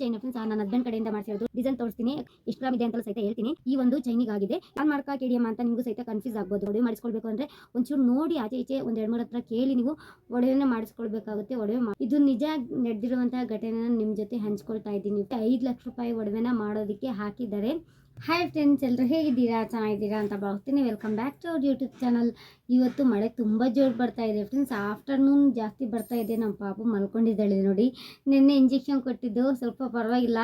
Chain friends ನನ್ನ husband ಕಡೆಯಿಂದ ಮಾಡಿಸಿರೋದು. Design ತೋರಿಸ್ತೀನಿ. ಎಷ್ಟು ಇದೆ ಅಂತ ಸಹಿತ ಹೇಳ್ತೀನಿ. ಈ ಒಂದು ಚೈನಿಗೆ ಆಗಿದೆ. ನಾನು ಮಾಡ್ಕಾ ಕೇಳಿಯಮ್ಮ ಅಂತ ನಿಮಗೂ ಸಹಿತ ಕನ್ಫ್ಯೂಸ್ ಆಗ್ಬೋದು. ಒಡವೆ ಮಾಡಿಸ್ಕೊಳ್ಬೇಕು ಅಂದ್ರೆ ಒಂಚೂರು ನೋಡಿ ಆಚೆ ಈಚೆ ಒಂದ್ ಎರಡು ಮೂರು ಹತ್ರ ಕೇಳಿ ನೀವು ಒಡವೆನ ಮಾಡಿಸ್ಕೊಳ್ಬೇಕಾಗುತ್ತೆ, ಒಡವೆ ಇದು ನಿಜ ನಡೆದಿರುವಂತಹ ಘಟನೆನ ನಿಮ್ಮ ಜೊತೆ ಹಂಚ್ಕೊಳ್ತಾ ಇದ್ದೀನಿ. ಐದು ಲಕ್ಷ ರೂಪಾಯಿ ಒಡವೆನ ಮಾಡೋದಕ್ಕೆ ಹಾಕಿದ್ದಾರೆ. ಹಾಯ್ ಫ್ರೆಂಡ್ಸ್ ಎಲ್ಲರೂ ಹೇಗಿದ್ದೀರಾ? ಚೆನ್ನಾಗಿದ್ದೀರಾ ಅಂತ ಭಾವಿಸ್ತೀನಿ. Welcome back to our YouTube channel ಇವತ್ತು ಮಳೆ ತುಂಬ ಜೋರು ಬರ್ತಾ ಇದೆ ಫ್ರೆಂಡ್ಸ್ ಆಫ್ಟರ್ನೂನ್ ಜಾಸ್ತಿ ಬರ್ತಾ ಇದೆ. ನಮ್ಮ ಪಾಪು ಮಲ್ಕೊಂಡಿದ್ದಾಳೆ ನೋಡಿ. ನಿನ್ನೆ ಇಂಜೆಕ್ಷನ್ ಕೊಟ್ಟಿದ್ದು. ಸ್ವಲ್ಪ ಪರವಾಗಿಲ್ಲ.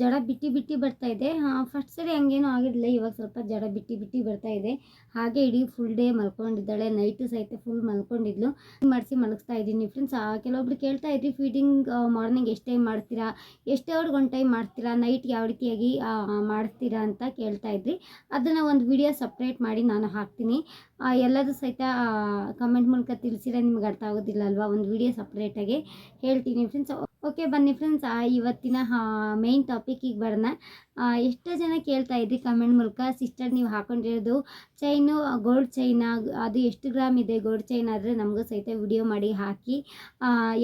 ಜಡ ಬಿಟ್ಟು ಬಿಟ್ಟು ಬರ್ತಾ ಇದೆ. ಫಸ್ಟ್ ಸರಿ ಹಂಗೇನೂ ಆಗಿರಲಿಲ್ಲ. ಇವಾಗ ಸ್ವಲ್ಪ ಜಡ ಬಿಟ್ಟು ಬಿಟ್ಟು ಬರ್ತಾ ಇದೆ. ಹಾಗೆ ಇಡೀ ಫುಲ್ ಡೇ ಮಲ್ಕೊಂಡಿದ್ದಾಳೆ. ನೈಟು ಸಹಿತ ಫುಲ್ ಮಲ್ಕೊಂಡಿದ್ಲು. ಮಾಡಿಸಿ ಮಲಗಿಸ್ತಾ ಇದ್ದೀನಿ ಫ್ರೆಂಡ್ಸ್ ಕೆಲವೊಬ್ರು ಕೇಳ್ತಾ ಇದ್ರಿ ಫೀಡಿಂಗ್ ಮಾರ್ನಿಂಗ್ ಎಷ್ಟು ಟೈಮ್ ಮಾಡ್ತೀರಾ? ಎಷ್ಟು ಅವ್ರಿಗೆ ಒಂದು ಟೈಮ್ ಮಾಡ್ತೀರಾ? ನೈಟ್ ಯಾವ ರೀತಿಯಾಗಿ ಮಾಡ್ತೀರಾ ಅಂತ ಕೇಳ್ತಾ ಇದ್ರಿ. ಅದನ್ನು ಒಂದು ವಿಡಿಯೋ ಸಪ್ರೇಟ್ ಮಾಡಿ ನಾನು ಹಾಕ್ತೀನಿ. ಆ, ಎಲ್ಲದೂ ಸಹಿತ ಕಮೆಂಟ್ ಮೂಲಕ ತಿಳಿಸಿದ್ರೆ ನಿಮ್ಗೆ ಅರ್ಥ ಆಗೋದಿಲ್ಲ ಅಲ್ವಾ ಒಂದು ವಿಡಿಯೋ ಸಪ್ರೇಟಾಗಿ ಹೇಳ್ತೀನಿ ಫ್ರೆಂಡ್ಸ್ ಓಕೆ ಬನ್ನಿ ಫ್ರೆಂಡ್ಸ್ ಇವತ್ತಿನ ಮೇಯ್ನ್ ಟಾಪಿಕಿಗೆ ಬರೋಣ. ಎಷ್ಟೋ ಜನ ಕೇಳ್ತಾ ಇದ್ದೀವಿ ಕಮೆಂಟ್ ಮೂಲಕ ಸಿಸ್ಟರ್ ನೀವು ಹಾಕೊಂಡಿರೋದು ಚೈನು ಗೋಲ್ಡ್ ಚೈನ ಅದು ಎಷ್ಟು ಗ್ರಾಮ್ ಇದೆ? ಗೋಲ್ಡ್ ಚೈನ್ ಆದರೆ ನಮಗೂ ಸಹಿತ ವಿಡಿಯೋ ಮಾಡಿ ಹಾಕಿ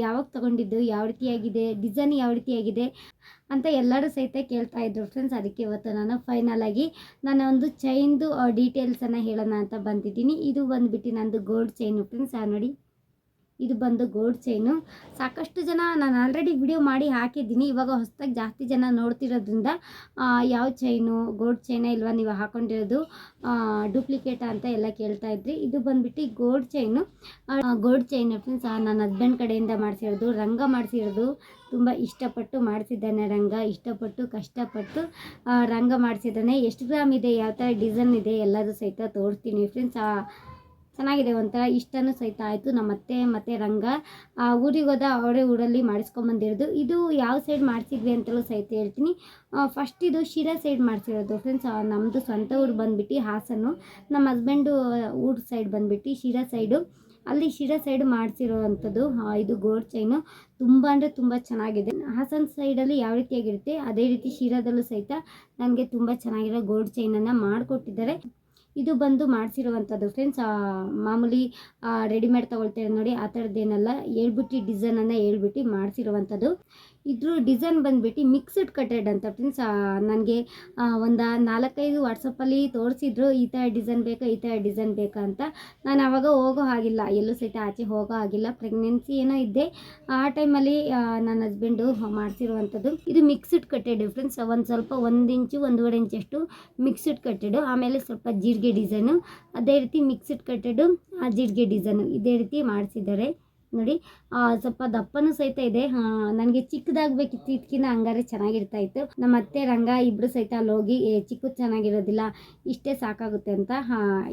ಯಾವಾಗ ತೊಗೊಂಡಿದ್ದು? ಯಾವ ರೀತಿಯಾಗಿದೆ? ಡಿಸೈನ್ ಯಾವ ರೀತಿಯಾಗಿದೆ? ಅಂತ ಎಲ್ಲರೂ ಸಹಿತ ಕೇಳ್ತಾ ಇದ್ರು ಫ್ರೆಂಡ್ಸ್ ಅದಕ್ಕೆ ಇವತ್ತು ನಾನು ಫೈನಲ್ ಆಗಿ ನಾನು ಒಂದು ಚೈನ್ದು ಡೀಟೇಲ್ಸನ್ನು ಹೇಳೋಣ ಅಂತ ಬಂದಿದ್ದೀನಿ. ಇದು ಬಂದುಬಿಟ್ಟು ನಂದು ಗೋಲ್ಡ್ ಚೈನು ಫ್ರೆಂಡ್ಸ್ ನೋಡಿ. ಇದು ಬಂದು ಗೋಲ್ಡ್ ಚೈನು ಸಾಕಷ್ಟು ಜನ ನಾನು ಆಲ್ರೆಡಿ ವಿಡಿಯೋ ಮಾಡಿ ಹಾಕಿದ್ದೀನಿ. ಇವಾಗ ಹೊಸದಾಗಿ ಜಾಸ್ತಿ ಜನ ನೋಡ್ತಿರೋದ್ರಿಂದ ಯಾವ ಚೈನು ಗೋಲ್ಡ್ ಚೈನ ಇಲ್ವಾ ನೀವು ಹಾಕೊಂಡಿರೋದು ಡೂಪ್ಲಿಕೇಟ್ ಅಂತ ಎಲ್ಲ ಕೇಳ್ತಾ ಇದ್ರಿ. ಇದು ಬಂದ್ಬಿಟ್ಟು gold chain gold chain friends ನನ್ನ ಹಸ್ಬೆಂಡ್ ಕಡೆಯಿಂದ ಮಾಡಿಸಿರೋದು, ರಂಗ ಮಾಡಿಸಿರೋದು. ತುಂಬ ಇಷ್ಟಪಟ್ಟು ಮಾಡಿಸಿದ್ದಾನೆ ರಂಗ. ಇಷ್ಟಪಟ್ಟು, ಕಷ್ಟಪಟ್ಟು ರಂಗ ಮಾಡಿಸಿದ್ದಾನೆ. ಎಷ್ಟು ಗ್ರಾಮ್ ಇದೆ, ಯಾವ ಥರ ಡಿಸೈನ್ ಇದೆ ಎಲ್ಲದೂ ಸಹಿತ ತೋರಿಸ್ತೀನಿ. ಫ್ರೆಂಡ್ಸ್ ಚೆನ್ನಾಗಿದೆ ಒಂಥರ ಇಷ್ಟನೂ ಸಹಿತ ಆಯಿತು. ನಮ್ಮ ಅತ್ತೆ ಮತ್ತು ರಂಗ ಆ, ಊರಿಗೆ ಹೋದ ಅವರೇ ಊರಲ್ಲಿ ಮಾಡಿಸ್ಕೊಂಬಂದಿರೋದು ಇದು ಯಾವ ಸೈಡ್ ಮಾಡಿಸಿದ್ವಿ ಅಂತಲೂ ಸಹಿತ ಹೇಳ್ತೀನಿ. ಫಸ್ಟ್ ಇದು ಶಿರಾ ಸೈಡ್ ಮಾಡಿಸಿರೋದು ಫ್ರೆಂಡ್ಸ್ ನಮ್ಮದು ಸ್ವಂತ ಊರು ಬಂದುಬಿಟ್ಟು ಹಾಸನು. ನಮ್ಮ ಹಸ್ಬೆಂಡು ಊರು ಸೈಡ್ ಬಂದುಬಿಟ್ಟು ಶಿರಾ ಸೈಡು ಅಲ್ಲಿ ಶಿರಾ ಸೈಡ್ ಮಾಡಿಸಿರೋ ಅಂಥದ್ದು ಇದು ಗೋಲ್ಡ್ ಚೈನು ತುಂಬ ಅಂದರೆ ತುಂಬ ಚೆನ್ನಾಗಿದೆ. ಹಾಸನ್ ಸೈಡಲ್ಲಿ ಯಾವ ರೀತಿಯಾಗಿರುತ್ತೆ ಅದೇ ರೀತಿ ಶಿರಾದಲ್ಲೂ ಸಹಿತ ನನಗೆ ತುಂಬ ಚೆನ್ನಾಗಿರೋ ಗೋಲ್ಡ್ ಚೈನನ್ನು ಮಾಡಿಕೊಟ್ಟಿದ್ದಾರೆ. ಇದು ಬಂದು ಮಾಡಿಸಿರುವಂಥದ್ದು ಫ್ರೆಂಡ್ಸ್ ಮಾಮೂಲಿ ರೆಡಿಮೇಡ್ ತೊಗೊಳ್ತೇವೆ ನೋಡಿ ಆ ಥರದ್ದೇನಲ್ಲ ಹೇಳ್ಬಿಟ್ಟು ಡಿಸೈನನ್ನು ಹೇಳ್ಬಿಟ್ಟು ಮಾಡಿಸಿರುವಂಥದ್ದು. ಇದ್ರ ಡಿಸೈನ್ ಬಂದ್ಬಿಟ್ಟು ಮಿಕ್ಸ್ಡ್ ಕಟೆಡ್ ಅಂತ ಫ್ರೆಂಡ್ಸ್ ನನಗೆ ಒಂದು ನಾಲ್ಕೈದು ವಾಟ್ಸಪ್ಪಲ್ಲಿ ತೋರಿಸಿದ್ರು, ಈ ಥರ ಡಿಸೈನ್ ಬೇಕಾ, ಈ ಥರ ಡಿಸೈನ್ ಬೇಕಾ ಅಂತ. ನಾನು ಆವಾಗ ಹೋಗೋ ಹಾಗಿಲ್ಲ, ಎಲ್ಲೂ ಸಹಿತ ಆಚೆ ಹೋಗೋ ಹಾಗಿಲ್ಲ ಪ್ರೆಗ್ನೆನ್ಸಿ ಏನೋ ಇದ್ದೆ ಆ ಟೈಮಲ್ಲಿ ನನ್ನ ಹಸ್ಬೆಂಡು ಮಾಡಿಸಿರುವಂಥದ್ದು ಇದು ಮಿಕ್ಸ್ಡ್ ಕಟೆಡ್ ಫ್ರೆಂಡ್ಸ್ ಒಂದು ಸ್ವಲ್ಪ ಒಂದು ಇಂಚು, ಒಂದೂವರೆ ಇಂಚಷ್ಟು ಮಿಕ್ಸ್ಡ್ ಕಟ್ಟೆಡು ಆಮೇಲೆ ಸ್ವಲ್ಪ ಜೀರಿಗೆ ಡಿಸೈನು ಅದೇ ರೀತಿ ಮಿಕ್ಸ್ಡ್ ಕಟ್ಟೆಡು ಆ, ಜೀರಿಗೆ ಡಿಸೈನು ಇದೇ ರೀತಿ ಮಾಡಿಸಿದ್ದಾರೆ. ನೋಡಿ ಸ್ವಲ್ಪ ದಪ್ಪನೂ ಸಹಿತ ಇದೆ. ನನಗೆ ಚಿಕ್ಕದಾಗಬೇಕಿತ್ತು ಇದಕ್ಕಿಂತ ಹಂಗಾರೆ ಚೆನ್ನಾಗಿರ್ತಾ ಇತ್ತು ನಮ್ಮ ಅತ್ತೆ ರಂಗ ಇಬ್ಬರು ಸಹಿತ ಅಲ್ಲಿ ಹೋಗಿ ಚಿಕ್ಕದು ಚೆನ್ನಾಗಿರೋದಿಲ್ಲ, ಇಷ್ಟೇ ಸಾಕಾಗುತ್ತೆ ಅಂತ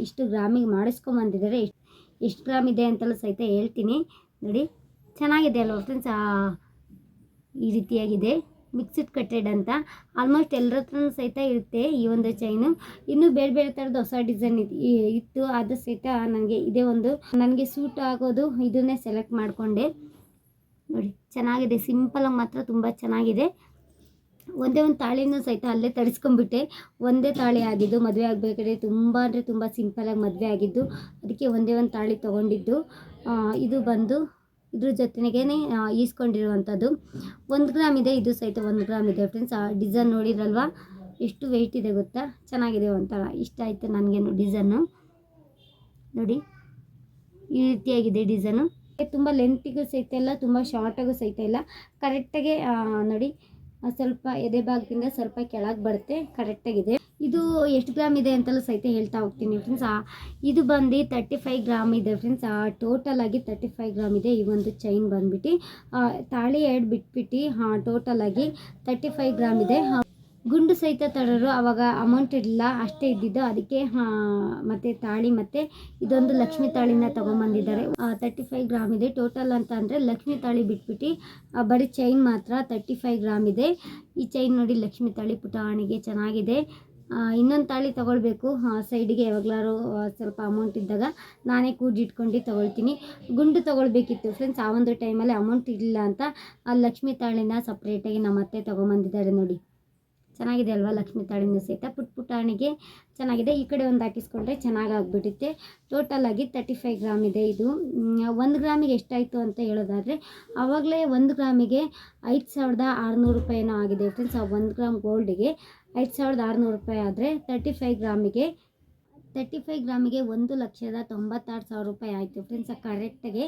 ಇಷ್ಟು ಗ್ರಾಮಿಗೆ ಮಾಡಿಸ್ಕೊಂಬಂದಿದ್ದಾರೆ ಎಷ್ಟು ಎಷ್ಟು ಗ್ರಾಮ್ ಇದೆ ಅಂತಲೂ ಸಹಿತ ಹೇಳ್ತೀನಿ. ನೋಡಿ, ಚೆನ್ನಾಗಿದೆ ಅಲ್ವಾ ಫ್ರೆಂಡ್ಸ್ ಈ ರೀತಿಯಾಗಿದೆ. ಮಿಕ್ಸ್ಡ್ ಕಟ್ಟೆಡ್ ಅಂತ. ಆಲ್ಮೋಸ್ಟ್ ಎಲ್ಲರ ಹತ್ರನೂ ಸಹಿತ ಇರುತ್ತೆ ಈ ಒಂದು ಚೈನು ಇನ್ನೂ ಬೇರೆ ಬೇರೆ ಥರದ ಹೊಸ ಡಿಸೈನ್ ಇತ್ತು. ಅದು ಸಹಿತ ನನಗೆ ಇದೇ ಒಂದು ನನಗೆ ಸೂಟ್ ಆಗೋದು ಇದನ್ನೇ ಸೆಲೆಕ್ಟ್ ಮಾಡಿಕೊಂಡೆ. ನೋಡಿ, ಚೆನ್ನಾಗಿದೆ. ಸಿಂಪಲಾಗಿ ಮಾತ್ರ ತುಂಬ ಚೆನ್ನಾಗಿದೆ. ಒಂದೇ ಒಂದು ತಾಳಿನೂ ಸಹಿತ ಅಲ್ಲೇ ತರಿಸ್ಕೊಂಡ್ಬಿಟ್ಟೆ. ಒಂದೇ ತಾಳಿ ಆಗಿದ್ದು, ಮದುವೆ ಆಗಬೇಕಾದ್ರೆ ತುಂಬ ಅಂದರೆ ತುಂಬ ಸಿಂಪಲಾಗಿ ಮದುವೆ ಆಗಿದ್ದು. ಅದಕ್ಕೆ ಒಂದೇ ಒಂದು ತಾಳಿ ತೊಗೊಂಡಿದ್ದು. ಇದು ಬಂದು ಇದ್ರ ಜೊತೆಗೇ ಈಸ್ಕೊಂಡಿರುವಂಥದ್ದು. ಒಂದು ಗ್ರಾಮ್ ಇದೆ, ಇದು ಸಹಿತ ಒಂದು ಗ್ರಾಮ್ ಇದೆ ಫ್ರೆಂಡ್ಸ್ ಆ ಡಿಸೈನ್ ನೋಡಿದ್ರಲ್ವಾ? ಎಷ್ಟು ವೆಯ್ಟ್ ಇದೆ ಗೊತ್ತಾ? ಚೆನ್ನಾಗಿದೆ ಒಂಥರ. ಇಷ್ಟ ಆಯಿತು ನನಗೇನು ಡಿಸೈನು ನೋಡಿ. ಈ ರೀತಿಯಾಗಿದೆ ಡಿಸೈನು ತುಂಬ ಲೆಂತಿಗೂ ಸಹಿತ ಇಲ್ಲ, ತುಂಬ ಶಾರ್ಟಾಗೂ ಸಹಿತ ಇಲ್ಲ. ಕರೆಕ್ಟಾಗೆ ನೋಡಿ ಸ್ವಲ್ಪ ಎದೆ ಭಾಗದಿಂದ ಸ್ವಲ್ಪ ಕೆಳಗೆ ಬರುತ್ತೆ. ಕರೆಕ್ಟಾಗಿದೆ ಇದು ಎಷ್ಟು ಗ್ರಾಮ್ ಇದೆ ಅಂತಲೂ ಸಹಿತ ಹೇಳ್ತಾ ಹೋಗ್ತೀನಿ ಫ್ರೆಂಡ್ಸ್ ಇದು ಬಂದು ತರ್ಟಿ ಫೈವ್ ಗ್ರಾಮ್ ಇದೆ ಫ್ರೆಂಡ್ಸ್ ಟೋಟಲ್ ಆಗಿ ತರ್ಟಿ ಫೈವ್ ಗ್ರಾಮ್ ಇದೆ ಈ ಒಂದು ಚೈನ್ ಬಂದ್ಬಿಟ್ಟು. ತಾಳಿ ಎರಡು ಬಿಟ್ಬಿಟ್ಟು, ಹಾಂ ಟೋಟಲ್ ಆಗಿ ತರ್ಟಿ ಫೈವ್ ಗ್ರಾಮ್ ಇದೆ. ಗುಂಡು ಸಹಿತ ತರೋರು ಅವಾಗ ಅಮೌಂಟ್ ಇರಲಿಲ್ಲ, ಅಷ್ಟೇ ಇದ್ದಿದ್ದು. ಅದಕ್ಕೆ ಮತ್ತೆ ತಾಳಿ ಮತ್ತು ಇದೊಂದು ಲಕ್ಷ್ಮಿ ತಾಳಿನ ತೊಗೊಂಬಂದಿದ್ದಾರೆ. ತರ್ಟಿ ಫೈವ್ ಗ್ರಾಮ್ ಇದೆ. ಟೋಟಲ್ ಅಂತ ಅಂದರೆ ಲಕ್ಷ್ಮಿ ತಾಳಿ ಬಿಟ್ಬಿಟ್ಟು ಬರೀ ಚೈನ್ ಮಾತ್ರ ತರ್ಟಿ ಫೈವ್ ಗ್ರಾಮ್ ಇದೆ. ಈ ಚೈನ್ ನೋಡಿ ಲಕ್ಷ್ಮಿ ತಾಳಿ ಪುಟಾಣಿಗೆ ಚೆನ್ನಾಗಿದೆ. ಇನ್ನೊಂದು ತಾಳಿ ತೊಗೊಳ್ಬೇಕು. ಸೈಡಿಗೆ ಯಾವಾಗಲಾರು ಸ್ವಲ್ಪ ಅಮೌಂಟ್ ಇದ್ದಾಗ ನಾನೇ ಕೂಡಿಟ್ಕೊಂಡು ತೊಗೊಳ್ತೀನಿ. ಗುಂಡು ತೊಗೊಳ್ಬೇಕಿತ್ತು ಫ್ರೆಂಡ್ಸ್ ಆ ಒಂದು ಟೈಮಲ್ಲಿ ಅಮೌಂಟ್ ಇರಲಿಲ್ಲ ಅಂತ ಆ ಲಕ್ಷ್ಮಿ ತಾಳಿನ ಸಪ್ರೇಟಾಗಿ ನಮ್ಮ ಅತ್ತೆ ತೊಗೊಂಬಂದಿದ್ದಾರೆ ನೋಡಿ. ಚೆನ್ನಾಗಿದೆ ಅಲ್ವಾ ಲಕ್ಷ್ಮಿ ತಾಳಿನೂ ಸಹಿತ? ಪುಟ್ ಪುಟಾಣಿಗೆ ಚೆನ್ನಾಗಿದೆ. ಈ ಕಡೆ ಒಂದು ಹಾಕಿಸ್ಕೊಂಡ್ರೆ ಚೆನ್ನಾಗಿ ಟೋಟಲಾಗಿ ಟೋಟಲ್ ಆಗಿ ತರ್ಟಿ ಫೈವ್ ಗ್ರಾಮ್ ಇದೆ. ಇದು ಒಂದು ಗ್ರಾಮಿಗೆ ಎಷ್ಟಾಯಿತು ಅಂತ ಹೇಳೋದಾದರೆ, ಆವಾಗಲೇ ಒಂದು ಗ್ರಾಮಿಗೆ ಐದು ಸಾವಿರದ ಆರುನೂರು ರೂಪಾಯಿನೋ ಆಗಿದೆ. ಫ್ರೆಂಡ್ಸ್ ಆ ಒಂದು ಗ್ರಾಮ್ ಗೋಲ್ಡಿಗೆ ಐದು ಸಾವಿರದ ಆರುನೂರು ರೂಪಾಯಿ ಆದರೆ ತರ್ಟಿ ಫೈವ್ ಗ್ರಾಮಿಗೆ ತರ್ಟಿ ಫೈವ್ ಗ್ರಾಮಿಗೆ ಒಂದು ಲಕ್ಷದ ತೊಂಬತ್ತಾರು ಸಾವಿರ ರೂಪಾಯಿ ಆಯಿತು. ಫ್ರೆಂಡ್ಸ್ ಕರೆಕ್ಟಾಗಿ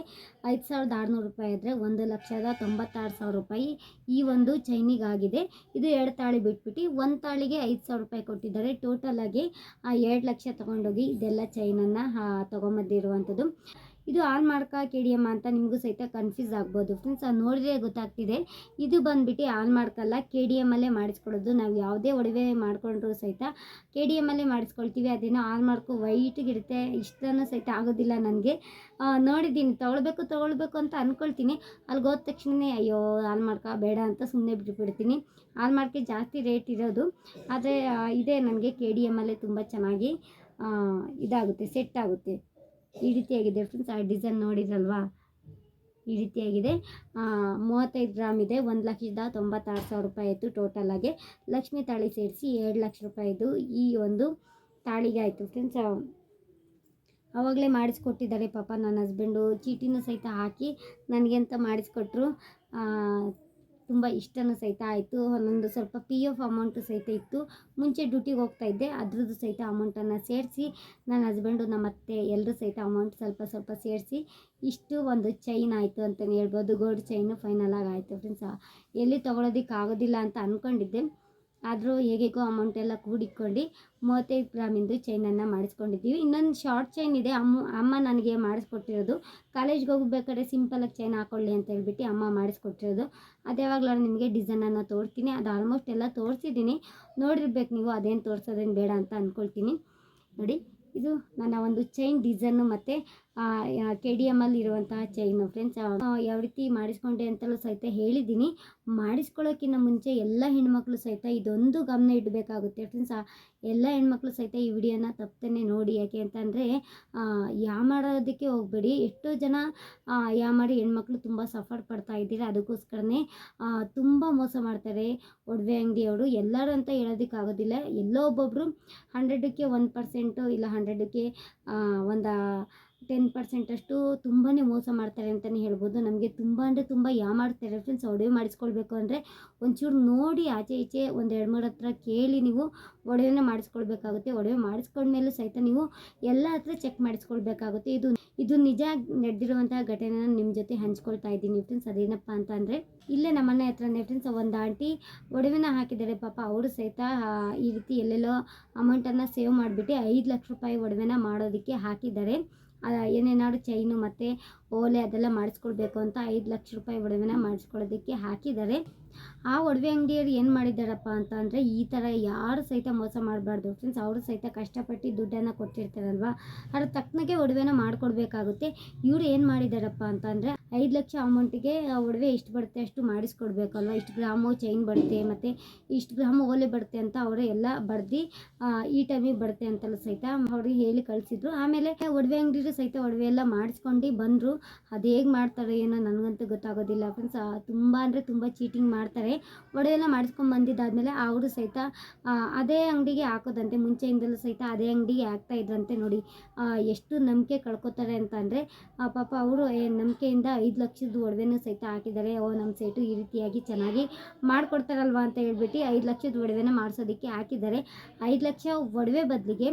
ಐದು ಸಾವಿರದ ಆರುನೂರು ರೂಪಾಯಿ ಆದರೆ ಒಂದು ಲಕ್ಷದ ತೊಂಬತ್ತಾರು ಸಾವಿರ ರೂಪಾಯಿ ಈ ಒಂದು ಚೈನಿಗಾಗಿದೆ ಇದು ಎರಡು ತಾಳಿ ಬಿಟ್ಬಿಟ್ಟು ಒಂದು ತಾಳಿಗೆ ಐದು ಸಾವಿರ ರೂಪಾಯಿ ಕೊಟ್ಟಿದ್ದಾರೆ. ಟೋಟಲಾಗಿ ಆ ಎರಡು ಲಕ್ಷ ತೊಗೊಂಡೋಗಿ ಇದೆಲ್ಲ ಚೈನನ್ನು ತೊಗೊಂಬಂದಿರುವಂಥದ್ದು. ಇದು ಆನ್ ಮಾಡ್ಕ ಕೆ ಡಿ ಎಂ ಅಂತ ನಿಮಗೂ ಸಹಿತ ಕನ್ಫ್ಯೂಸ್ ಆಗ್ಬೋದು. ಫ್ರೆಂಡ್ಸ್ ಅದು ನೋಡಿದ್ರೆ ಗೊತ್ತಾಗ್ತಿದೆ. ಇದು ಬಂದುಬಿಟ್ಟು ಆನ್ ಮಾಡ್ಕಲ್ಲ. ಕೆ ಡಿ ಎಮ್ಮಲ್ಲೇ ಮಾಡಿಸ್ಕೊಳ್ಳೋದು. ನಾವು ಯಾವುದೇ ಒಡವೆ ಮಾಡಿಕೊಂಡ್ರೂ ಸಹಿತ ಕೆ ಡಿ ಎಮ್ಮಲ್ಲೇ ಮಾಡಿಸ್ಕೊಳ್ತೀವಿ. ಅದೇನೋ ಆನ್ ಮಾಡ್ಕೊ ವೈಟಿಗಿರುತ್ತೆ ಇಷ್ಟನೂ ಸಹಿತ ಆಗೋದಿಲ್ಲ ನನಗೆ. ನೋಡಿದ್ದೀನಿ. ತೊಗೊಳ್ಬೇಕು ತೊಗೊಳ್ಬೇಕು ಅಂತ ಅಂದ್ಕೊಳ್ತೀನಿ ಅಲ್ಲಿ ಹೋದ ತಕ್ಷಣವೇ ಅಯ್ಯೋ, ಆನ್ ಮಾಡ್ಕ, ಬೇಡ ಅಂತ ಸುಮ್ಮನೆ ಬಿಟ್ಬಿಡ್ತೀನಿ. ಆನ್ ಮಾಡ್ಕೆ ಜಾಸ್ತಿ ರೇಟ್ ಇರೋದು. ಆದರೆ ಇದೇ ನನಗೆ ಕೆ ಡಿ ಎಮ್ಮಲ್ಲೇ ತುಂಬ ಚೆನ್ನಾಗಿ ಇದಾಗುತ್ತೆ ಸೆಟ್ ಆಗುತ್ತೆ. ಈ ರೀತಿಯಾಗಿದೆ ಫ್ರೆಂಡ್ಸ್ ಆ ಡಿಸೈನ್ ನೋಡಿದ್ರಲ್ವಾ? ಈ ರೀತಿಯಾಗಿದೆ. ಮೂವತ್ತೈದು ಗ್ರಾಮ್ ಇದೆ. ಒಂದು ಲಕ್ಷದ ತೊಂಬತ್ತಾರು ಸಾವಿರ ರೂಪಾಯಿ ಆಯಿತು ಟೋಟಲ್ ಆಗಿ. ಲಕ್ಷ್ಮಿ ತಾಳಿ ಸೇರಿಸಿ ಎರಡು ಲಕ್ಷ ರೂಪಾಯಿದು ಈ ಒಂದು ತಾಳಿಗೆ ಆಯಿತು. ಫ್ರೆಂಡ್ಸ್ ಆವಾಗಲೇ ಮಾಡಿಸ್ಕೊಟ್ಟಿದ್ದಾರೆ ಪಾಪ ನನ್ನ ಹಸ್ಬೆಂಡು ಚೀಟಿನೂ ಸಹಿತ ಹಾಕಿ ನನಗೆ ಅಂತ ಮಾಡಿಸ್ಕೊಟ್ರು ತುಂಬ ಇಷ್ಟನೂ ಸಹಿತ ಆಯಿತು. ಒಂದೊಂದು ಸ್ವಲ್ಪ ಪಿ ಎಫ್ ಅಮೌಂಟು ಸಹಿತ ಇತ್ತು. ಮುಂಚೆ ಡ್ಯೂಟಿಗೆ ಹೋಗ್ತಾ ಇದ್ದೆ. ಅದ್ರದ್ದು ಸಹಿತ ಅಮೌಂಟನ್ನು ಸೇರಿಸಿ, ನನ್ನ ಹಸ್ಬೆಂಡು ನಮ್ಮ ಅತ್ತೆ ಎಲ್ಲರೂ ಸಹಿತ ಅಮೌಂಟ್ ಸ್ವಲ್ಪ ಸ್ವಲ್ಪ ಸೇರಿಸಿ, ಇಷ್ಟು ಒಂದು ಚೈನ್ ಆಯಿತು ಅಂತಲೇ ಹೇಳ್ಬೋದು. ಗೋಲ್ಡ್ ಚೈನು ಫೈನಲ್ ಆಗಿ ಆಯಿತು ಫ್ರೆಂಡ್ಸ್ ಎಲ್ಲಿ ತೊಗೊಳೋದಕ್ಕೆ ಆಗೋದಿಲ್ಲ ಅಂತ ಅಂದ್ಕೊಂಡಿದ್ದೆ ಆದರೂ ಹೇಗೇಗೋ ಅಮೌಂಟ್ ಎಲ್ಲ ಕೂಡಿಕೊಂಡು ಮೂವತ್ತೈದು ಗ್ರಾಮಿಂದು ಚೈನನ್ನು ಮಾಡಿಸ್ಕೊಂಡಿದ್ದೀವಿ. ಇನ್ನೊಂದು ಶಾರ್ಟ್ ಚೈನ್ ಇದೆ. ಅಮ್ಮ ಅಮ್ಮ ನನಗೆ ಮಾಡಿಸ್ಕೊಟ್ಟಿರೋದು. ಕಾಲೇಜ್ಗೆ ಹೋಗ್ಬೇಕಾದ್ರೆ ಸಿಂಪಲಾಗಿ ಚೈನ್ ಹಾಕೊಳ್ಳಿ ಅಂತ ಹೇಳ್ಬಿಟ್ಟು ಅಮ್ಮ ಮಾಡಿಸ್ಕೊಟ್ಟಿರೋದು. ಅದು ಯಾವಾಗಲೂ ನಿಮಗೆ ಡಿಸೈನನ್ನು ತೋರಿಸ್ತೀನಿ. ಅದು ಆಲ್ಮೋಸ್ಟ್ ಎಲ್ಲ ತೋರಿಸಿದ್ದೀನಿ. ನೋಡಿರ್ಬೇಕು ನೀವು ಅದೇನು ತೋರಿಸೋದೇನು ಬೇಡ ಅಂತ ಅಂದ್ಕೊಳ್ತೀನಿ ನೋಡಿ, ಇದು ನನ್ನ ಒಂದು ಚೈನ್ ಡಿಸೈನು ಮತ್ತು ಕೆ ಡಿ ಎಮ್ಮಲ್ಲಿ ಇರುವಂತಹ ಚೈನು ಫ್ರೆಂಡ್ಸ್ ಯಾವ ರೀತಿ ಮಾಡಿಸ್ಕೊಂಡೆ ಅಂತಲೂ ಸಹಿತ ಹೇಳಿದ್ದೀನಿ. ಮಾಡಿಸ್ಕೊಳ್ಳೋಕ್ಕಿಂತ ಮುಂಚೆ ಎಲ್ಲ ಹೆಣ್ಮಕ್ಳು ಸಹಿತ ಇದೊಂದು ಗಮನ ಇಡಬೇಕಾಗುತ್ತೆ. ಫ್ರೆಂಡ್ಸ್ ಎಲ್ಲ ಹೆಣ್ಮಕ್ಳು ಸಹಿತ ಈ ವಿಡಿಯೋನ ತಪ್ಪದೇ ನೋಡಿ. ಯಾಕೆ ಅಂತಂದರೆ ಯಾ ಮಾಡೋದಕ್ಕೆ ಹೋಗಬೇಡಿ. ಎಷ್ಟೋ ಜನ ಯಾ ಮಾಡಿ ಹೆಣ್ಮಕ್ಳು ತುಂಬ ಸಫರ್ ಪಡ್ತಾ ಇದ್ದೀರಾ? ಅದಕ್ಕೋಸ್ಕರನೇ ತುಂಬ ಮೋಸ ಮಾಡ್ತಾರೆ ಒಡವೆ ಅಂಗಡಿಯವರು ಎಲ್ಲರೂ ಅಂತ ಹೇಳೋದಕ್ಕಾಗೋದಿಲ್ಲ ಎಲ್ಲೋ ಒಬ್ಬೊಬ್ಬರು ಹಂಡ್ರೆಡಕ್ಕೆ ಒಂದು ಪರ್ಸೆಂಟು ಇಲ್ಲ ಹಂಡ್ರೆಡಕ್ಕೆ ಒಂದು ಟೆನ್ ಪರ್ಸೆಂಟಷ್ಟು ತುಂಬಾ ಮೋಸ ಮಾಡ್ತಾರೆ ಅಂತಲೇ ಹೇಳ್ಬೋದು. ನಮಗೆ ತುಂಬ ಅಂದರೆ ತುಂಬ ಯಾಮಾಡ್ತಾರೆ ಫ್ರೆಂಡ್ಸ್ ಒಡವೆ ಮಾಡಿಸ್ಕೊಳ್ಬೇಕು ಅಂದರೆ ಒಂಚೂರು ನೋಡಿ ಆಚೆ ಈಚೆ ಒಂದು ಎರಡು ಮೂರು ಹತ್ರ ಕೇಳಿ ನೀವು ಒಡವೆನ ಮಾಡಿಸ್ಕೊಳ್ಬೇಕಾಗುತ್ತೆ. ಒಡವೆ ಮಾಡಿಸ್ಕೊಂಡ್ಮೇಲೂ ಸಹಿತ ನೀವು ಎಲ್ಲ ಹತ್ರ ಚೆಕ್ ಮಾಡಿಸ್ಕೊಳ್ಬೇಕಾಗುತ್ತೆ. ಇದು ಇದು ನಿಜ ನಡೆದಿರುವಂತಹ ಘಟನೆನ ನಿಮ್ಮ ಜೊತೆ ಹಂಚ್ಕೊಳ್ತಾ ಇದ್ದೀನಿ ಫ್ರೆಂಡ್ಸ್ ಅದೇನಪ್ಪ ಅಂತ ಅಂದರೆ ಇಲ್ಲೇ ನಮ್ಮನೆ ಹತ್ರನೇ ಫ್ರೆಂಡ್ಸ್ ಒಂದು ಆಂಟಿ ಒಡವೆನ ಹಾಕಿದ್ದಾರೆ ಪಾಪ. ಅವರು ಸಹಿತ ಈ ರೀತಿ ಎಲ್ಲೆಲ್ಲೋ ಅಮೌಂಟನ್ನು ಸೇವ್ ಮಾಡಿಬಿಟ್ಟು ಐದು ಲಕ್ಷ ರೂಪಾಯಿ ಒಡವೆನ ಮಾಡೋದಕ್ಕೆ ಹಾಕಿದ್ದಾರೆ. ಏನೇನಾದ್ರು ಚೈನು ಮತ್ತು ಓಲೆ ಅದೆಲ್ಲ ಮಾಡಿಸ್ಕೊಳ್ಬೇಕು ಅಂತ ಐದು ಲಕ್ಷ ರೂಪಾಯಿ ಒಡವೆನ ಮಾಡಿಸ್ಕೊಳ್ಳೋದಕ್ಕೆ ಹಾಕಿದ್ದಾರೆ. ಆ ಒಡವೆ ಅಂಗಡಿಯವ್ರು ಏನು ಮಾಡಿದ್ದಾರಪ್ಪ ಅಂತ ಅಂದರೆ ಈ ಥರ ಯಾರು ಸಹಿತ ಮೋಸ ಮಾಡಬಾರ್ದು ಫ್ರೆಂಡ್ಸ್ ಅವರು ಸಹಿತ ಕಷ್ಟಪಟ್ಟು ದುಡ್ಡನ್ನು ಕೊಟ್ಟಿರ್ತಾರಲ್ವ? ಅದ್ರ ತಕ್ಕನಾಗೆ ಒಡವೆನ ಮಾಡಿಕೊಡ್ಬೇಕಾಗುತ್ತೆ. ಇವ್ರು ಏನು ಮಾಡಿದ್ದಾರಪ್ಪ ಅಂತ ಅಂದರೆ ಐದು ಲಕ್ಷ ಅಮೌಂಟಿಗೆ ಒಡವೆ ಎಷ್ಟು ಬರುತ್ತೆ ಅಷ್ಟು ಮಾಡಿಸ್ಕೊಡ್ಬೇಕಲ್ವ? ಇಷ್ಟು ಗ್ರಾಮು ಚೈನ್ ಬರುತ್ತೆ ಮತ್ತು ಇಷ್ಟು ಗ್ರಾಮು ಓಲೆ ಬರುತ್ತೆ ಅಂತ ಅವರೇ ಎಲ್ಲ ಬಡ್ದು ಈ ಟೈಮಿಗೆ ಬರುತ್ತೆ ಅಂತಲ್ಲ ಸಹಿತ ಅವ್ರಿಗೆ ಹೇಳಿ ಕಳಿಸಿದ್ರು. ಆಮೇಲೆ ಒಡವೆ ಅಂಗಡಿರು ಸಹಿತ ಒಡವೆ ಎಲ್ಲ ಮಾಡಿಸ್ಕೊಂಡು ಬಂದರು. ಅದು ಹೇಗೆ ಮಾಡ್ತಾರೆ ಏನೋ ನನಗಂತೂ ಗೊತ್ತಾಗೋದಿಲ್ಲ ಫ್ರೆಂಡ್ಸ್ ತುಂಬ ಅಂದರೆ ತುಂಬ ಚೀಟಿಂಗ್ ಮಾಡ್ತಾರೆ ಒಡವೆ ಎಲ್ಲ ಮಾಡಿಸ್ಕೊಂಡು ಬಂದಿದ್ದಾದಮೇಲೆ ಅವರು ಸಹಿತ ಅದೇ ಅಂಗಡಿಗೆ ಹಾಕೋದಂತೆ, ಮುಂಚೆಯಿಂದಲೂ ಸಹಿತ ಅದೇ ಅಂಗಡಿಗೆ ಹಾಕ್ತಾ ಇದ್ರಂತೆ ನೋಡಿ. ಎಷ್ಟು ನಂಬಿಕೆ ಕಳ್ಕೊತಾರೆ ಅಂತ ಅಂದರೆ ಪಾಪ ಅವರು ನಂಬಿಕೆಯಿಂದ ಐದು ಲಕ್ಷದ ಒಡವೆನೂ ಸಹಿತ ಹಾಕಿದ್ದಾರೆ. ಓ ನಮ್ಮ ಸೈಟು ಈ ರೀತಿಯಾಗಿ ಚೆನ್ನಾಗಿ ಮಾಡಿಕೊಡ್ತಾರಲ್ವ ಅಂತ ಹೇಳ್ಬಿಟ್ಟು ಐದು ಲಕ್ಷದ ಒಡವೆನ ಮಾಡಿಸೋದಕ್ಕೆ ಹಾಕಿದ್ದಾರೆ. ಐದು ಲಕ್ಷ ಒಡವೆ ಬದಲಿಗೆ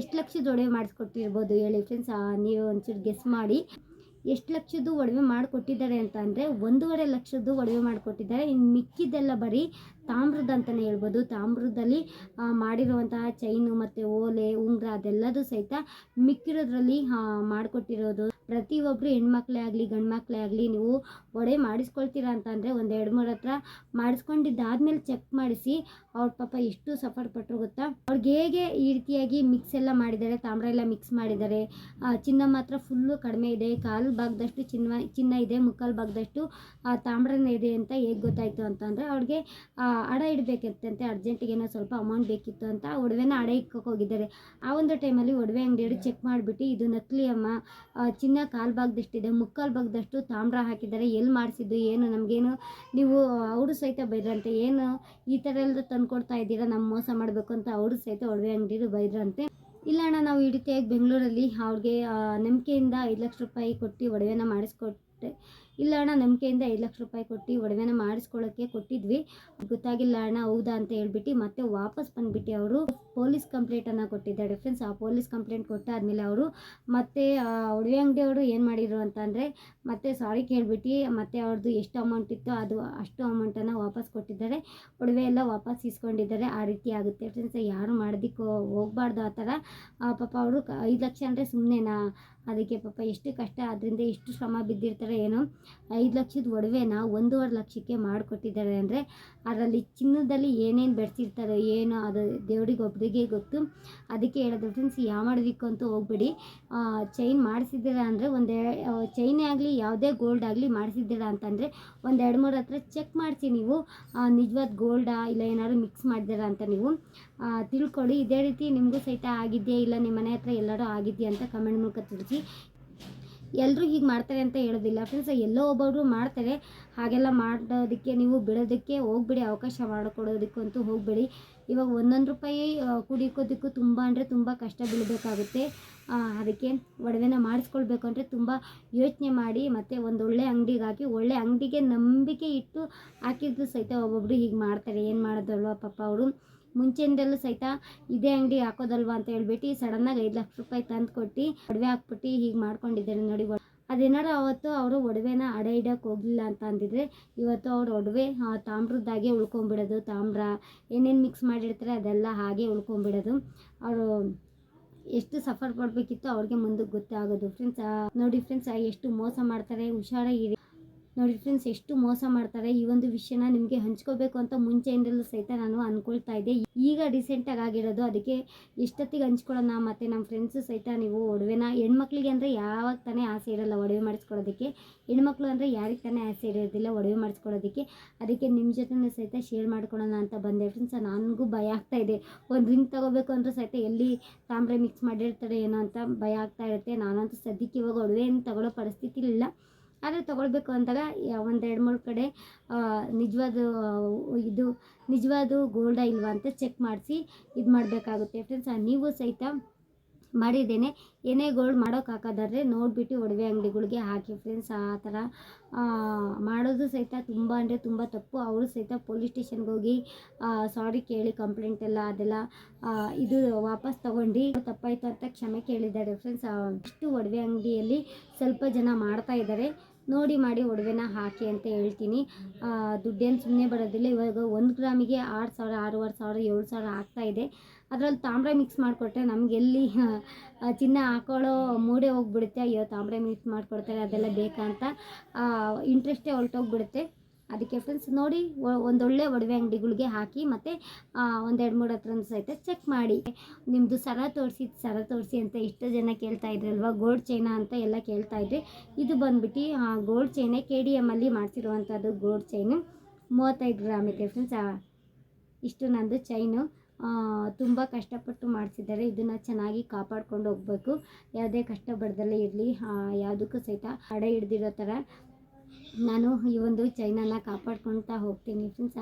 ಎಷ್ಟು ಲಕ್ಷದ ಒಡವೆ ಮಾಡಿಸ್ಕೊಟ್ಟಿರ್ಬೋದು ಹೇಳಿ ಫ್ರೆಂಡ್ಸ್ ನೀವು ಒಂಚೂರು ಗೆಸ್ ಮಾಡಿ. ಎಷ್ಟು ಲಕ್ಷದ್ದು ಒಡವೆ ಮಾಡಿಕೊಟ್ಟಿದ್ದಾರೆ ಅಂತ ಅಂದರೆ ಒಂದೂವರೆ ಲಕ್ಷದ್ದು ಒಡವೆ ಮಾಡಿಕೊಟ್ಟಿದ್ದಾರೆ. ಇನ್ನು ಮಿಕ್ಕಿದ್ದೆಲ್ಲ ಬರೀ ತಾಮ್ರದ ಅಂತಲೇ ಹೇಳ್ಬೋದು. ತಾಮ್ರದಲ್ಲಿ ಮಾಡಿರುವಂತಹ ಚೈನು ಮತ್ತು ಓಲೆ, ಉಂಗ್ರ ಅದೆಲ್ಲದೂ ಸಹಿತ ಮಿಕ್ಕಿರೋದ್ರಲ್ಲಿ ಮಾಡಿಕೊಟ್ಟಿರೋದು. ಪ್ರತಿಯೊಬ್ಬರು ಹೆಣ್ಮಕ್ಳೇ ಆಗಲಿ ಗಂಡು ಮಕ್ಕಳೇ ಆಗಲಿ, ನೀವು ಒಡೆ ಮಾಡಿಸ್ಕೊಳ್ತೀರಾ ಅಂತಂದರೆ ಒಂದು ಎರಡು ಮೂರು ಹತ್ರ ಮಾಡಿಸ್ಕೊಂಡಿದ್ದಾದ್ಮೇಲೆ ಚೆಕ್ ಮಾಡಿಸಿ ಅವ್ರ ಪಾಪ ಎಷ್ಟು ಸಫರ್ ಪಟ್ಟರು ಗೊತ್ತಾ? ಅವ್ರಿಗೆ ಹೇಗೆ ಈ ರೀತಿಯಾಗಿ ಮಿಕ್ಸ್ ಎಲ್ಲ ಮಾಡಿದ್ದಾರೆ, ತಾಮ್ರ ಎಲ್ಲ ಮಿಕ್ಸ್ ಮಾಡಿದ್ದಾರೆ ಚಿನ್ನ ಮಾತ್ರ ಫುಲ್ಲು ಕಡಿಮೆ ಇದೆ, ಕಾಲು ಭಾಗದಷ್ಟು ಚಿನ್ನ ಚಿನ್ನ ಇದೆ, ಮುಕ್ಕಾಲು ಭಾಗದಷ್ಟು ತಾಮ್ರನೇ ಇದೆ ಅಂತ ಹೇಗೆ ಗೊತ್ತಾಯಿತು ಅಂತಂದರೆ ಅವ್ರಿಗೆ ಹಡ ಇಡಬೇಕಿತ್ತಂತೆ ಅರ್ಜೆಂಟಿಗೇನೋ ಸ್ವಲ್ಪ ಅಮೌಂಟ್ ಬೇಕಿತ್ತು ಅಂತ ಒಡವೆನ ಅಡ ಇಕ್ಕೋಕೆ ಹೋಗಿದ್ದಾರೆ. ಆ ಒಂದು ಟೈಮಲ್ಲಿ ಒಡವೆ ಅಂಗಡಿಯವರು ಚೆಕ್ ಮಾಡಿಬಿಟ್ಟು ಇದು ನಕಲಿ ಅಮ್ಮ ಚಿನ್ನ ಕಾಲು ಭಾಗದಷ್ಟಿದೆ ಮುಕ್ಕಾಲು ಭಾಗದಷ್ಟು ತಾಮ್ರ ಹಾಕಿದ್ದಾರೆ, ಎಲ್ಲಿ ಮಾಡಿಸಿದ್ದು, ಏನು, ನಮಗೇನು ನೀವು ಅವರು ಸಹಿತ ಬೈದ್ರಂತೆ, ಏನು ಈ ಥರ ಎಲ್ಲ ತಂದ್ಕೊಡ್ತಾ ಇದ್ದೀರಾ ನಮ್ಮ ಮೋಸ ಮಾಡಬೇಕು ಅಂತ ಅವರು ಸಹಿತ ಒಡವೆ ಅಂಗಡಿರು ಬೈದ್ರಂತೆ. ಇಲ್ಲ ಅಣ್ಣ, ನಾವು ಈ ಬೆಂಗಳೂರಲ್ಲಿ ಅವ್ರಿಗೆ ನಂಬಿಕೆಯಿಂದ ಐದು ಲಕ್ಷ ರೂಪಾಯಿ ಕೊಟ್ಟು ಒಡವೆನ ಮಾಡಿಸ್ಕೊಟ್ಟೆ. ಇಲ್ಲ ಅಣ್ಣ, ನಂಬಿಕೆಯಿಂದ ಐದು ಲಕ್ಷ ರೂಪಾಯಿ ಕೊಟ್ಟು ಒಡವೆನ ಮಾಡಿಸ್ಕೊಳ್ಳೋಕ್ಕೆ ಕೊಟ್ಟಿದ್ವಿ. ಗೊತ್ತಾಗಿಲ್ಲ ಅಣ್ಣ, ಹೌದಾ ಅಂತ ಹೇಳ್ಬಿಟ್ಟು ಮತ್ತೆ ವಾಪಸ್ ಬಂದ್ಬಿಟ್ಟು ಅವರು ಪೊಲೀಸ್ ಕಂಪ್ಲೇಂಟನ್ನು ಕೊಟ್ಟಿದ್ದಾರೆ ಫ್ರೆಂಡ್ಸ್ ಆ ಪೊಲೀಸ್ ಕಂಪ್ಲೇಂಟ್ ಕೊಟ್ಟಾದ್ಮೇಲೆ ಅವರು ಮತ್ತೆ ಆ ಒಡವೆ ಅಂಗಡಿಯವರು ಏನು ಮಾಡಿದ್ರು ಅಂತಂದರೆ ಮತ್ತೆ ಸಾರಿ ಕೇಳ್ಬಿಟ್ಟು ಮತ್ತೆ ಅವ್ರದ್ದು ಎಷ್ಟು ಅಮೌಂಟ್ ಇತ್ತು ಅದು ಅಷ್ಟು ಅಮೌಂಟನ್ನು ವಾಪಸ್ ಕೊಟ್ಟಿದ್ದಾರೆ. ಒಡವೆ ಎಲ್ಲ ವಾಪಸ್ ಇಸ್ಕೊಂಡಿದ್ದಾರೆ ಆ ರೀತಿ ಆಗುತ್ತೆ ಫ್ರೆಂಡ್ಸ್ ಯಾರು ಮಾಡೋದಕ್ಕೆ ಹೋಗ್ಬಾರ್ದು ಆ ಥರ. ಪಾಪ ಅವರು ಐದು ಲಕ್ಷ ಅಂದರೆ ಸುಮ್ಮನೆನಾ ಅದಕ್ಕೆ ಪಾಪ ಎಷ್ಟು ಕಷ್ಟ ಅದರಿಂದ ಎಷ್ಟು ಶ್ರಮ ಬಿದ್ದಿರ್ತಾರೆ ಏನೋ. ಐದು ಲಕ್ಷದ ಒಡವೆನ ಒಂದೂವರೆ ಲಕ್ಷಕ್ಕೆ ಮಾಡಿಕೊಟ್ಟಿದ್ದಾರೆ ಅಂದರೆ ಅದರಲ್ಲಿ ಚಿನ್ನದಲ್ಲಿ ಏನೇನು ಬೆಳೆಸಿರ್ತಾರೋ ಏನೋ ಅದು ದೇವ್ರಿಗೆ ಒಬ್ಬರಿಗೆ ಗೊತ್ತು. ಅದಕ್ಕೆ ಹೇಳೋದು ಫ್ರೆಂಡ್ಸ್, ಯಾವ ಅಂತೂ ಹೋಗ್ಬೇಡಿ. ಚೈನ್ ಮಾಡಿಸಿದ್ದೀರಾ ಅಂದರೆ ಒಂದೇ ಚೈನೇ ಆಗಲಿ, ಯಾವುದೇ ಗೋಲ್ಡ್ ಆಗಲಿ ಮಾಡಿಸಿದ್ದೀರಾ ಅಂತಂದರೆ ಒಂದು ಎರಡು ಮೂರು ಹತ್ರ ಚೆಕ್ ಮಾಡಿಸಿ ನೀವು. ನಿಜವಾದ ಗೋಲ್ಡಾ ಇಲ್ಲ ಏನಾದ್ರು ಮಿಕ್ಸ್ ಮಾಡಿದ್ದೀರಾ ಅಂತ ನೀವು. ತಿಳ್ಕೊಳ್ಳಿ. ಇದೇ ರೀತಿ ನಿಮಗೂ ಸಹಿತ ಆಗಿದೆಯಾ ಇಲ್ಲ ನಿಮ್ಮ ಮನೆ ಹತ್ರ ಎಲ್ಲರೂ ಆಗಿದೆಯಾ ಅಂತ ಕಮೆಂಟ್ ಮೂಲಕ ತಿಳಿಸಿ. ಎಲ್ಲರೂ ಹೀಗೆ ಮಾಡ್ತಾರೆ ಅಂತ ಹೇಳೋದಿಲ್ಲ. ಫ್ರೆಂಡ್ಸ್ ಎಲ್ಲೋ ಒಬ್ಬೊಬ್ರು ಮಾಡ್ತಾರೆ. ಹಾಗೆಲ್ಲ ಮಾಡೋದಕ್ಕೆ ನೀವು ಬಿಡೋದಕ್ಕೆ ಹೋಗ್ಬಿಡಿ, ಅವಕಾಶ ಮಾಡಿಕೊಡೋದಕ್ಕಂತೂ ಹೋಗಬೇಡಿ. ಇವಾಗ ಒಂದೊಂದು ರೂಪಾಯಿ ಕುಡಿಕೋದಕ್ಕೂ ತುಂಬ ಅಂದರೆ ತುಂಬ ಕಷ್ಟ ಬೀಳಬೇಕಾಗುತ್ತೆ. ಅದಕ್ಕೆ ಒಡವೆನ ಮಾಡಿಸ್ಕೊಳ್ಬೇಕು ಅಂದರೆ ತುಂಬ ಯೋಚನೆ ಮಾಡಿ, ಮತ್ತು ಒಂದು ಒಳ್ಳೆ ಅಂಗಡಿಗೆ ಹಾಕಿ, ಒಳ್ಳೆ ಅಂಗಡಿಗೆ ನಂಬಿಕೆ ಇಟ್ಟು ಹಾಕಿದ್ದು ಸಹಿತ ಒಬ್ಬೊಬ್ರು ಹೀಗೆ ಮಾಡ್ತಾರೆ. ಏನು ಮಾಡೋದಲ್ವ ಪಾಪ ಅವರು. ಮುಂಚೆಯಿಂದಲೂ ಸಹಿತ ಇದೇ ಅಂಗಡಿ ಹಾಕೋದಲ್ವಾ ಅಂತ ಹೇಳ್ಬಿಟ್ಟು ಸಡನ್ನಾಗಿ ಐದು ಲಕ್ಷ ರೂಪಾಯಿ ತಂದು ಕೊಟ್ಟು ಒಡವೆ ಹಾಕ್ಬಿಟ್ಟು ಹೀಗೆ ಮಾಡ್ಕೊಂಡಿದ್ದಾರೆ ನೋಡಿ ಅದೇನಾರು ಅವತ್ತು ಅವರು ಒಡವೆನ ಅಡ ಇಡಕ್ಕೆ ಹೋಗಲಿಲ್ಲ ಅಂತ ಅಂದಿದ್ರೆ ಇವತ್ತು ಅವ್ರ ಒಡವೆ ತಾಮ್ರದ್ದಾಗೆ ಉಳ್ಕೊಂಬಿಡೋದು, ತಾಮ್ರ ಏನೇನು ಮಿಕ್ಸ್ ಮಾಡಿರ್ತಾರೆ ಅದೆಲ್ಲ ಹಾಗೆ ಉಳ್ಕೊಂಬಿಡೋದು. ಅವರು ಎಷ್ಟು ಸಫರ್ ಪಡಬೇಕಿತ್ತು ಅವ್ರಿಗೆ ಮುಂದಕ್ಕೆ ಗೊತ್ತಾಗೋದು. ಫ್ರೆಂಡ್ಸ್ ನೋಡಿ ಫ್ರೆಂಡ್ಸ್ ಎಷ್ಟು ಮೋಸ ಮಾಡ್ತಾರೆ ಹುಷಾರಾಗಿರಿ ನೋಡಿ ಫ್ರೆಂಡ್ಸ್ ಎಷ್ಟು ಮೋಸ ಮಾಡ್ತಾರೆ ಈ ಒಂದು ವಿಷಯನ ನಿಮಗೆ ಹಂಚ್ಕೋಬೇಕು ಅಂತ ಮುಂಚೆಯಿಂದಲೂ ಸಹಿತ ನಾನು ಅಂದ್ಕೊಳ್ತಾ ಇದ್ದೆ. ಈಗ ರೀಸೆಂಟಾಗಿ ಆಗಿರೋದು ಅದಕ್ಕೆ ಎಷ್ಟೊತ್ತಿಗೆ ಹಂಚ್ಕೊಳ್ಳೋಣ ಮತ್ತು ನಮ್ಮ ಫ್ರೆಂಡ್ಸು ಸಹಿತ ನೀವು ಒಡವೆನ, ಹೆಣ್ಮಕ್ಳಿಗೆ ಅಂದರೆ ಯಾವಾಗ ತಾನೇ ಆಸೆ ಇರೋಲ್ಲ ಒಡವೆ ಮಾಡಿಸ್ಕೊಳ್ಳೋದಕ್ಕೆ ಹೆಣ್ಮಕ್ಳು ಅಂದರೆ ಯಾರಿಗೆ ತಾನೇ ಆಸೆ ಇರೋದಿಲ್ಲ ಒಡವೆ ಮಾಡಿಸ್ಕೊಳ್ಳೋದಕ್ಕೆ ಅದಕ್ಕೆ ನಿಮ್ಮ ಜೊತೆ ಸಹಿತ ಶೇರ್ ಮಾಡ್ಕೊಳ್ಳೋಣ ಅಂತ ಬಂದೆ ಫ್ರೆಂಡ್ಸ್ ನನಗೂ ಭಯ ಆಗ್ತಾ ಇದೆ. ಒಂದು ರಿಂಗ್ ತೊಗೋಬೇಕು ಅಂದರೂ ಸಹಿತ ಎಲ್ಲಿ ತಾಮ್ರೆ ಮಿಕ್ಸ್ ಮಾಡಿರ್ತಾರೆ ಏನೋ ಅಂತ ಭಯ ಆಗ್ತಾ ಇರುತ್ತೆ. ನಾನಂತೂ ಸದ್ಯಕ್ಕೆ ಇವಾಗ ಒಡವೆ ಏನು ತಗೊಳ್ಳೋ ಪರಿಸ್ಥಿತಿ ಇಲ್ಲ ಆದರೆ ತೊಗೊಳ್ಬೇಕು ಅಂದಾಗ ಒಂದು ಎರಡು ಮೂರು ಕಡೆ ನಿಜವಾದ ಇದು ನಿಜವಾದ ಗೋಲ್ಡ ಇಲ್ವಾ ಅಂತ ಚೆಕ್ ಮಾಡಿಸಿ ಇದು ಮಾಡಬೇಕಾಗುತ್ತೆ. ಫ್ರೆಂಡ್ಸ್ ನೀವು ಸಹಿತ ಮಾಡಿದ್ದೇನೆ. ಏನೇ ಗೋಲ್ಡ್ ಮಾಡೋಕೆ ಹಾಕೋದಾದ್ರೆ ನೋಡಿಬಿಟ್ಟು ಒಡವೆ ಅಂಗಡಿಗಳಿಗೆ ಹಾಕಿ. ಫ್ರೆಂಡ್ಸ್ ಆ ಥರ ಮಾಡೋದು ಸಹಿತ ತುಂಬ ಅಂದರೆ ತುಂಬ ತಪ್ಪು. ಅವರು ಸಹಿತ ಪೊಲೀಸ್ ಸ್ಟೇಷನ್ಗೆ ಹೋಗಿ ಸಾರಿ ಕೇಳಿ ಕಂಪ್ಲೇಂಟ್ ಎಲ್ಲ, ಅದೆಲ್ಲ ಇದು ವಾಪಸ್ ತೊಗೊಂಡು ತಪ್ಪಾಯಿತು ಅಂತ ಕ್ಷಮೆ ಕೇಳಿದ್ದಾರೆ. ಫ್ರೆಂಡ್ಸ್ ಇಷ್ಟು ಒಡವೆ ಅಂಗಡಿಯಲ್ಲಿ ಸ್ವಲ್ಪ ಜನ ಮಾಡ್ತಾ ಇದ್ದಾರೆ. ನೋಡಿ ಮಾಡಿ ಒಡವೆನ ಹಾಕಿ ಅಂತ ಹೇಳ್ತೀನಿ. ದುಡ್ಡೇನು ಸುಮ್ಮನೆ ಬರೋದಿಲ್ಲ. ಇವಾಗ ಒಂದು ಗ್ರಾಮಿಗೆ ಆರು ಸಾವಿರ, ಆರೂವರೆ ಸಾವಿರ, ಏಳು ಸಾವಿರ ಆಗ್ತಾ ಇದೆ. ಅದರಲ್ಲಿ ತಾಮ್ರ ಮಿಕ್ಸ್ ಮಾಡಿಕೊಟ್ರೆ ನಮಗೆಲ್ಲಿ ಚಿನ್ನ ಹಾಕೊಳ್ಳೋ ಮೂಡೆ ಹೋಗ್ಬಿಡುತ್ತೆ. ಅಯ್ಯೋ, ತಾಮ್ರ ಮಿಕ್ಸ್ ಮಾಡಿಕೊಡ್ತಾರೆ, ಅದೆಲ್ಲ ಬೇಕಾ ಅಂತ ಇಂಟ್ರೆಸ್ಟೇ ಹೊರಟೋಗ್ಬಿಡುತ್ತೆ. ಅದಕ್ಕೆ ಫ್ರೆಂಡ್ಸ್ ನೋಡಿ ಒಂದೊಳ್ಳೆ ಒಡವೆ ಅಂಗಡಿಗಳಿಗೆ ಹಾಕಿ ಮತ್ತು ಒಂದೆರಡು ಮೂರು ಹತ್ರ ಸಹಿತ ಚೆಕ್ ಮಾಡಿ. ನಿಮ್ಮದು ಸರ ತೋರಿಸಿ ಸರ ತೋರಿಸಿ ಅಂತ ಇಷ್ಟು ಜನ ಕೇಳ್ತಾ ಇದ್ರಲ್ವ? ಗೋಲ್ಡ್ ಚೈನಾ ಅಂತ ಎಲ್ಲ ಕೇಳ್ತಾ ಇದ್ರಿ. ಇದು ಬಂದ್ಬಿಟ್ಟು ಗೋಲ್ಡ್ ಚೈನೆ ಕೆ ಡಿ ಎಮ್ಮಲ್ಲಿ ಮಾಡಿಸಿರುವಂಥದ್ದು ಗೋಲ್ಡ್ ಚೈನು ಮೂವತ್ತೈದು ಗ್ರಾಮ್ ಇದೆ ಫ್ರೆಂಡ್ಸ್ ಇಷ್ಟು ನಂದು ಚೈನು ತುಂಬ ಕಷ್ಟಪಟ್ಟು ಮಾಡಿಸಿದ್ದಾರೆ. ಇದನ್ನು ಚೆನ್ನಾಗಿ ಕಾಪಾಡ್ಕೊಂಡು ಹೋಗಬೇಕು. ಯಾವುದೇ ಕಷ್ಟ ಬಡ್ದಲ್ಲೇ ಇರಲಿ ಯಾವುದಕ್ಕೂ ಸಹಿತ ಅಡ ಹಿಡ್ದಿರೋ ಥರ ನಾನು ಈ ಒಂದು ಚೈನನ್ನ ಕಾಪಾಡ್ಕೊಳ್ತಾ ಹೋಗ್ತೀನಿ ಫ್ರೆಂಡ್ಸ್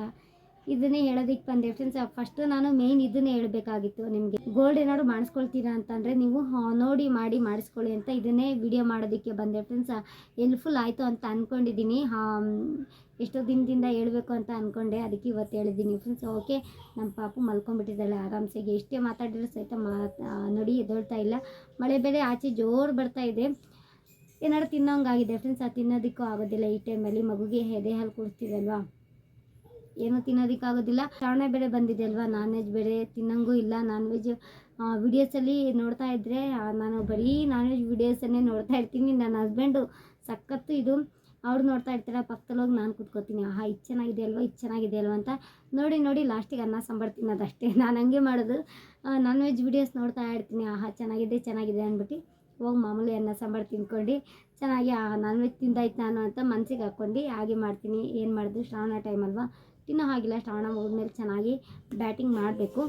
ಇದನ್ನೇ ಹೇಳೋದಕ್ಕೆ ಬಂದೆ ಫ್ರೆಂಡ್ಸ್ ಫಸ್ಟು ನಾನು ಮೇಯ್ನ್ ಇದನ್ನೇ ಹೇಳಬೇಕಾಗಿತ್ತು ನಿಮಗೆ. ಗೋಲ್ಡ್ ಏನಾದ್ರು ಮಾಡಿಸ್ಕೊಳ್ತೀರಾ ಅಂತಂದರೆ ನೀವು ನೋಡಿ ಮಾಡಿ ಮಾಡಿಸ್ಕೊಳ್ಳಿ ಅಂತ ಇದನ್ನೇ ವಿಡಿಯೋ ಮಾಡೋದಕ್ಕೆ ಬಂದೆ ಫ್ರೆಂಡ್ಸ್ ಹೆಲ್ಪ್ಫುಲ್ ಆಯಿತು ಅಂತ ಅಂದ್ಕೊಂಡಿದ್ದೀನಿ ಎಷ್ಟೋ ದಿನದಿಂದ ಹೇಳಬೇಕು ಅಂತ ಅಂದ್ಕೊಂಡೆ ಅದಕ್ಕೆ ಇವತ್ತು ಹೇಳಿದ್ದೀನಿ ಫ್ರೆಂಡ್ಸ್ ಓಕೆ ನಮ್ಮ ಪಾಪು ಮಲ್ಕೊಂಡ್ಬಿಟ್ಟಿದ್ದಾಳೆ. ಆರಾಮ್ಸೆಗೆ ಎಷ್ಟೇ ಮಾತಾಡಿದ್ರು ಸಹಿತ ಮಾ ನೋಡಿ ಎದೊಳ್ತಾ ಇಲ್ಲ. ಮಳೆ ಬೇರೆ ಆಚೆ ಜೋರು ಬರ್ತಾ ಇದೆ. ಏನಾದ್ರು ತಿನ್ನೋಂಗಾಗಿದೆ ಫ್ರೆಂಡ್ಸ್ ಅದು ತಿನ್ನೋದಕ್ಕೂ ಆಗೋದಿಲ್ಲ. ಈ ಟೈಮಲ್ಲಿ ಮಗುಗೆ ಎದೆ ಹಾಲು ಕೊಡ್ತೀವಲ್ವಾ? ಏನು ತಿನ್ನೋದಕ್ಕಾಗೋದಿಲ್ಲ. ಶ್ರಾವಣ ಬೇರೆ ಬಂದಿದೆ ಅಲ್ವಾ? ನಾನ್ ವೆಜ್ ಬೇರೆ ತಿನ್ನಂಗೂ ಇಲ್ಲ. ನಾನ್ ವೆಜ್ ವಿಡಿಯೋಸಲ್ಲಿ ನೋಡ್ತಾ ಇದ್ದರೆ ನಾನು ಬರೀ ನಾನ್ ವೆಜ್ ವಿಡಿಯೋಸನ್ನೇ ನೋಡ್ತಾ ಇರ್ತೀನಿ. ನನ್ನ ಹಸ್ಬೆಂಡು ಸಖತ್ತು ಇದು, ಅವ್ರು ನೋಡ್ತಾ ಇರ್ತಾರೆ, ಪಕ್ಕದಲ್ಲಿ ಹೋಗಿ ನಾನು ಕುತ್ಕೋತೀನಿ. ಆಹಾ, ಇದು ಚೆನ್ನಾಗಿದೆ ಅಲ್ವಾ? ಇದು ಚೆನ್ನಾಗಿದೆ ಅಲ್ವಾ ಅಂತ ನೋಡಿ ನೋಡಿ ಲಾಸ್ಟಿಗೆ ಅನ್ನ, ಸಾಂಬಾರು ತಿನ್ನೋದಷ್ಟೇ. ನಾನು ಹಂಗೆ ಮಾಡೋದು. ನಾನ್ ವೆಜ್ ವಿಡಿಯೋಸ್ ನೋಡ್ತಾ ಇರ್ತೀನಿ. ಆಹಾ, ಚೆನ್ನಾಗಿದೆ ಚೆನ್ನಾಗಿದೆ ಅಂದ್ಬಿಟ್ಟು ಹೋಗಿ ಮಾಮೂಲಿ ಅನ್ನ ಸಾಂಬಾರು ತಿನ್ಕೊಂಡು ಚೆನ್ನಾಗಿ ನಾನ್ ವೆಜ್ ತಿಂದಾಯ್ತು ನಾನು ಅಂತ ಮನ್ಸಿಗೆ ಹಾಕ್ಕೊಂಡು ಹಾಗೆ ಮಾಡ್ತೀನಿ. ಏನು ಮಾಡಿದ್ರು ಶ್ರಾವಣ ಟೈಮ್ ಅಲ್ವಾ? ತಿನ್ನೋ ಹಾಗಿಲ್ಲ. ಶ್ರಾವಣ ಮುಗಿದ್ಮೇಲೆ ಚೆನ್ನಾಗಿ ಬ್ಯಾಟಿಂಗ್ ಮಾಡಬೇಕು.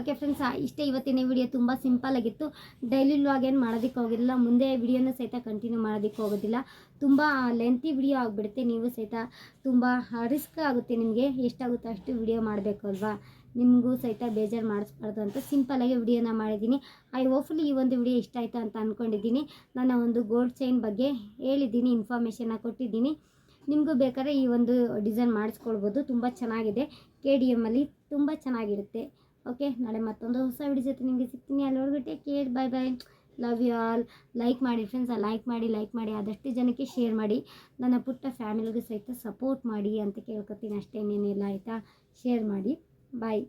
ಓಕೆ ಫ್ರೆಂಡ್ಸ್ ಇಷ್ಟೇ ಇವತ್ತಿನ ವಿಡಿಯೋ ತುಂಬ ಸಿಂಪಲ್ ಆಗಿತ್ತು. ಡೈಲಿ ವ್ಲಾಗ್ ಏನು ಮಾಡೋದಕ್ಕೆ ಹೋಗಿಲ್ಲ ಮುಂದೆ ವಿಡಿಯೋನ ಸಹಿತ ಕಂಟಿನ್ಯೂ ಮಾಡೋದಕ್ಕೆ ಹೋಗೋದಿಲ್ಲ. ತುಂಬ ಲೆಂತಿ ವಿಡಿಯೋ ಆಗಿಬಿಡುತ್ತೆ. ನೀವು ಸಹಿತ ತುಂಬ ರಿಸ್ಕ್ ಆಗುತ್ತೆ ನಿಮಗೆ. ಎಷ್ಟಾಗುತ್ತೋ ಅಷ್ಟು ವಿಡಿಯೋ ಮಾಡಬೇಕು ಅಲ್ವಾ? ನಿಮಗೂ ಸಹಿತ ಬೇಜಾರು ಮಾಡಿಸ್ಬಾರ್ದು ಅಂತ ಸಿಂಪಲಾಗಿ ವಿಡಿಯೋನ ಮಾಡಿದ್ದೀನಿ. ಐ ಹೋಪ್ಫುಲಿ ಈ ಒಂದು ವಿಡಿಯೋ ಇಷ್ಟ ಆಯಿತು ಅಂತ ಅಂದ್ಕೊಂಡಿದ್ದೀನಿ ನನ್ನ ಒಂದು ಗೋಲ್ಡ್ ಚೈನ್ ಬಗ್ಗೆ ಹೇಳಿದ್ದೀನಿ ಇನ್ಫಾರ್ಮೇಷನ್ನ ಕೊಟ್ಟಿದ್ದೀನಿ. ನಿಮಗೂ ಬೇಕಾದ್ರೆ ಈ ಒಂದು ಡಿಸೈನ್ ಮಾಡಿಸ್ಕೊಳ್ಬೋದು. ತುಂಬ ಚೆನ್ನಾಗಿದೆ. ಕೆ ಡಿ ಎಮ್ಮಲ್ಲಿ ತುಂಬ ಚೆನ್ನಾಗಿರುತ್ತೆ. ಓಕೆ ನಾಳೆ ಮತ್ತೊಂದು ಹೊಸ ವಿಡಿಯೋ ಜೊತೆ ನಿಮಗೆ ಸಿಗ್ತೀನಿ ಅಲ್ಲಿ take care bye bye love you all like ಮಾಡಿ ಫ್ರೆಂಡ್ಸ್ ಲೈಕ್ ಮಾಡಿ ಲೈಕ್ ಮಾಡಿ ಆದಷ್ಟು ಜನಕ್ಕೆ ಶೇರ್ ಮಾಡಿ. ನನ್ನ ಪುಟ್ಟ ಫ್ಯಾಮಿಲಿಗೂ ಸಹಿತ ಸಪೋರ್ಟ್ ಮಾಡಿ ಅಂತ ಕೇಳ್ಕೊತೀನಿ ಅಷ್ಟೇನೇನಿಲ್ಲ ಆಯಿತಾ? ಶೇರ್ ಮಾಡಿ. ಬಾಯ್